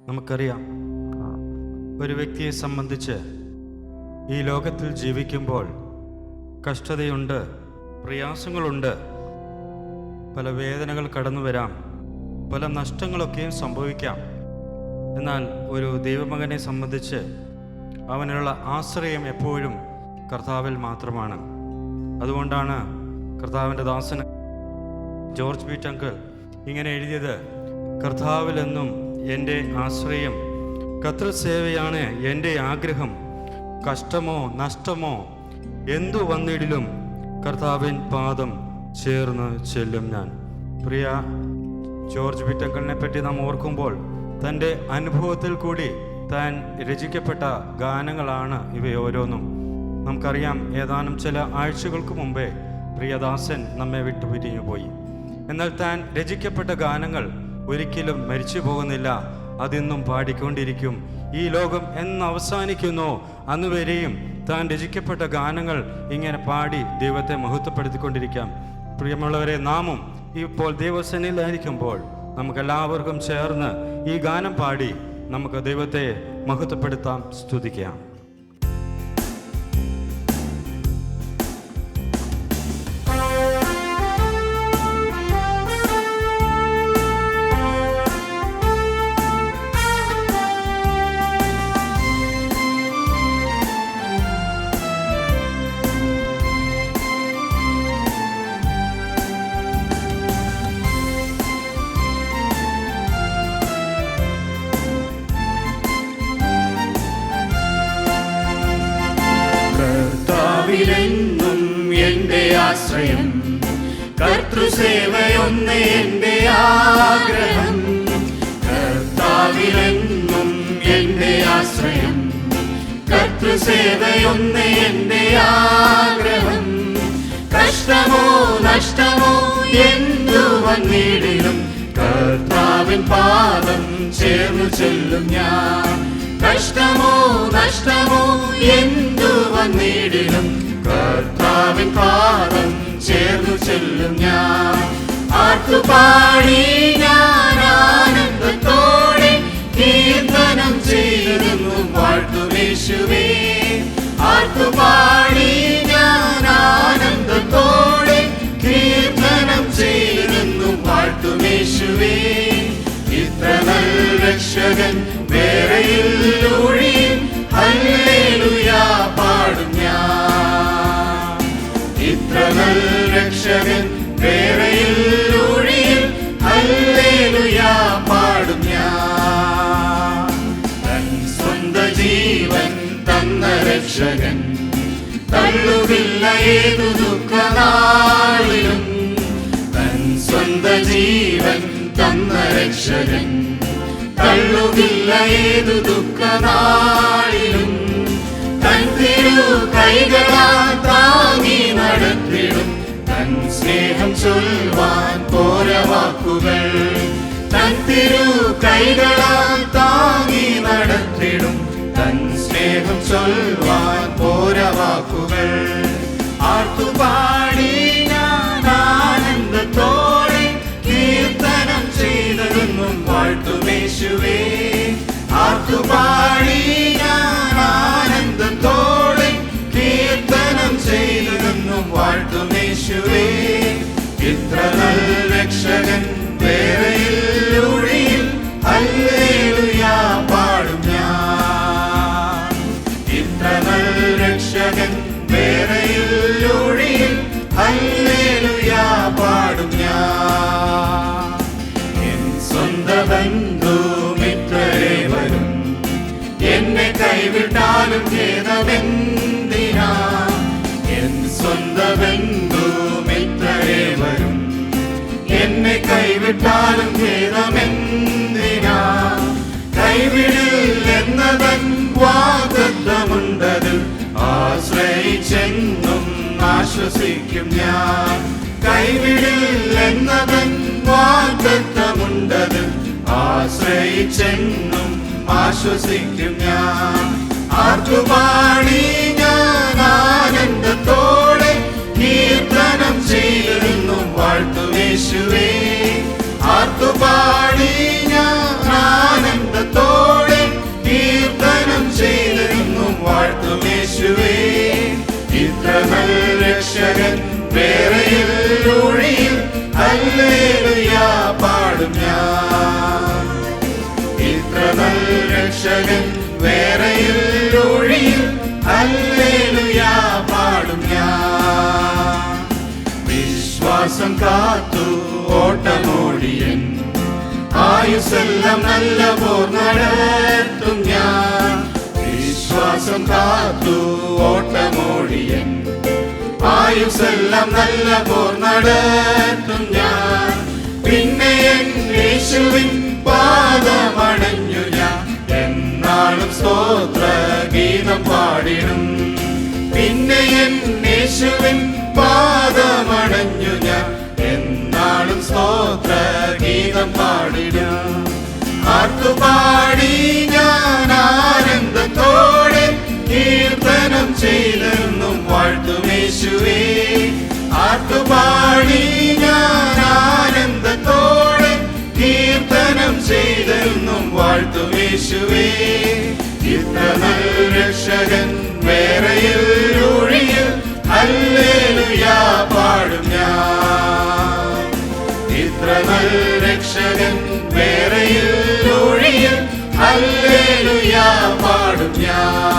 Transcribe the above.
നമുക്കറിയാം. ഒരു വ്യക്തിയെ സംബന്ധിച്ച് ഈ ലോകത്തിൽ ജീവിക്കുമ്പോൾ കഷ്ടതയുണ്ട് പ്രയാസങ്ങളുണ്ട് പല വേദനകൾ കടന്നു വരാം പല നഷ്ടങ്ങളൊക്കെയും സംഭവിക്കാം. എന്നാൽ ഒരു ദൈവമകനെ സംബന്ധിച്ച് അവനുള്ള ആശ്രയം എപ്പോഴും കർത്താവിൽ മാത്രമാണ്. അതുകൊണ്ടാണ് കർത്താവിന്റെ ദാസന് ജോർജ് പീറ്റങ്കൽ ഇങ്ങനെ എഴുതിയത് കർത്താവിലെന്നും എന്റെ ആശ്രയം. കർത്തൃസേവയാണ് എന്റെ ആഗ്രഹം. കഷ്ടമോ നഷ്ടമോ എന്തു വന്നിടിലും കർത്താവിൻ പാദം ചേർന്ന് ചെല്ലും ഞാൻ. പ്രിയ ജോർജ് വിറ്റങ്കലിനെ പറ്റി നാം ഓർക്കുമ്പോൾ തന്റെ അനുഭവത്തിൽ കൂടി താൻ രചിക്കപ്പെട്ട ഗാനങ്ങളാണ് ഇവയോരോന്നും നമുക്കറിയാം ഏതാനും ചില ആഴ്ചകൾക്ക് മുമ്പേ പ്രിയദാസൻ നമ്മെ വിട്ടുപിരിഞ്ഞു പോയി എന്നാൽ താൻ രചിക്കപ്പെട്ട ഗാനങ്ങൾ ഒരിക്കലും മരിച്ചു പോകുന്നില്ല. അതിന്നും പാടിക്കൊണ്ടിരിക്കും. ഈ ലോകം എന്ന് അവസാനിക്കുന്നു. അന്നുവരെയും താൻ രചിക്കപ്പെട്ട ഗാനങ്ങൾ ഇങ്ങനെ പാടി ദൈവത്തെ മഹത്വപ്പെടുത്തിക്കൊണ്ടിരിക്കാം. പ്രിയമുള്ളവരെ നാമും ഇപ്പോൾ ദൈവസേനയിലായിരിക്കുമ്പോൾ നമുക്കെല്ലാവർക്കും ചേർന്ന് ഈ ഗാനം പാടി നമുക്ക് ദൈവത്തെ മഹത്വപ്പെടുത്താം സ്തുതിക്കാം. എന്റെ ആശ്രയം. കർത്തൃസേവയൊന്ന് എന്റെ ആഗ്രഹം. കർത്താവിലെന്നും എന്റെ ആശ്രയം. കർത്തൃസേവയൊന്ന് എന്റെ ആഗ്രഹം. കഷ്ടമോ നഷ്ടമോ എന്തു വന്നിടിലും കർത്താവിൻ പാദം ചേർന്നു ചെല്ലും ഞാൻ. കഷ്ടമോ നഷ്ടമോ എന്തു വന്നിടിലും കർത്താവിൻ പാദം ചേർന്നു ചെല്ലും ഞാൻ ആർത്തുപാടി ഞാൻ ആനന്ദത്തോടെ കീർത്തനം ചെയ്തിരുന്നു ആർക്കു പാടി ഞാൻ ആനന്ദത്തോടെ കീർത്തനം ചെയ്തിരുന്നു വാഴ്ത്തുമേശുവേ ഇത്ര നല്ല രക്ഷകൻ വേറെയില്ലൂഴി ഹല്ലേലൂയാ നല്ല വേറെയിൽ ഒഴിയിൽ ഹല്ലേലൂയാ പാടും ഞാൻ. തൻ സ്വന്ത ജീവൻ തന്ന രക്ഷകൻ തള്ളുകില്ല ഏതു ദുഃഖനാളിലും. തൻ സ്വന്ത ജീവൻ തന്ന രക്ഷകൻ തള്ളുകില്ല ഏതു ദുഃഖനാളിലും. തൻ തിരു കൈകളാ താങ്ങി നടത്തിടും തൻ സ്നേഹം ചൊല്ലുവാൻ പോരവാക്കുകൾ തൻ തിരു കൈകളാൽ താങ്ങി നടത്തിടും. തൻ സ്നേഹം ചൊല്ലുവാൻ പോര വാക്കുകൾ. രക്ഷകൻ വേറെയില്ലൂഴിയിൽ ഹല്ലേലൂയാ പാടും ഞാൻ. എൻ സ്വന്ത ബന്ധു മിത്രരെ വരും. എന്നെ കൈവിട്ടാലും ഖേദമെന്തിനാ? എൻ ആശ്വസിക്കും ഞാൻ. കൈവിടില്ലെന്നതൻ വാഗ്ദത്തമുണ്ടത് ആശ്രയിച്ചെന്നും ആശ്വസിക്കും ഞാൻ. ആർക്കുപാടി ഞാൻ രക്ഷകൻ വേറെയിൽ ഒഴിയിൽ അല്ലേലുയാ പാടും ഞാൻ. ഇത്ര നല്ല രക്ഷകൻ വേറെയിൽ ഒഴിയിൽ അല്ലേലുയാ പാടും ഞാൻ. വിശ്വാസം കാത്തു ഓട്ടമോടിയൻ. ആയുസെല്ലാം നല്ല പോർ നടത്തും ഞാൻ. വിശ്വാസം കാത്തു ഓട്ടമോടിയൻ. ആയുസെല്ലാം നല്ല പോർ നടത്തും ഞാൻ. പിന്നെ യേശുവിൻ പാദമടഞ്ഞു ഞാൻ. എന്നാളും സ്തോത്ര ഗീതം പാടിടും. പിന്നെ യേശുവിൻ പാദമടഞ്ഞു ഞാൻ. എന്നാളും സ്തോത്ര ഗീതം പാടിടും. ആർത്തുപാടി ഞാൻ ആർത്തുപാടി ഞാൻ ആനന്ദത്തോടെ കീർത്തനം ചെയ്തെന്നും വാഴ്ത്തുവേശുവേ ഇത്ര രക്ഷകൻ വേറെയിൽ ഒഴിയിൽ അല്ലേലുയാ പാടും ഞാൻ. ഇത്ര രക്ഷകൻ വേറെയിൽ ഒഴിയിൽ അല്ലേലുയാ പാടും ഞാൻ.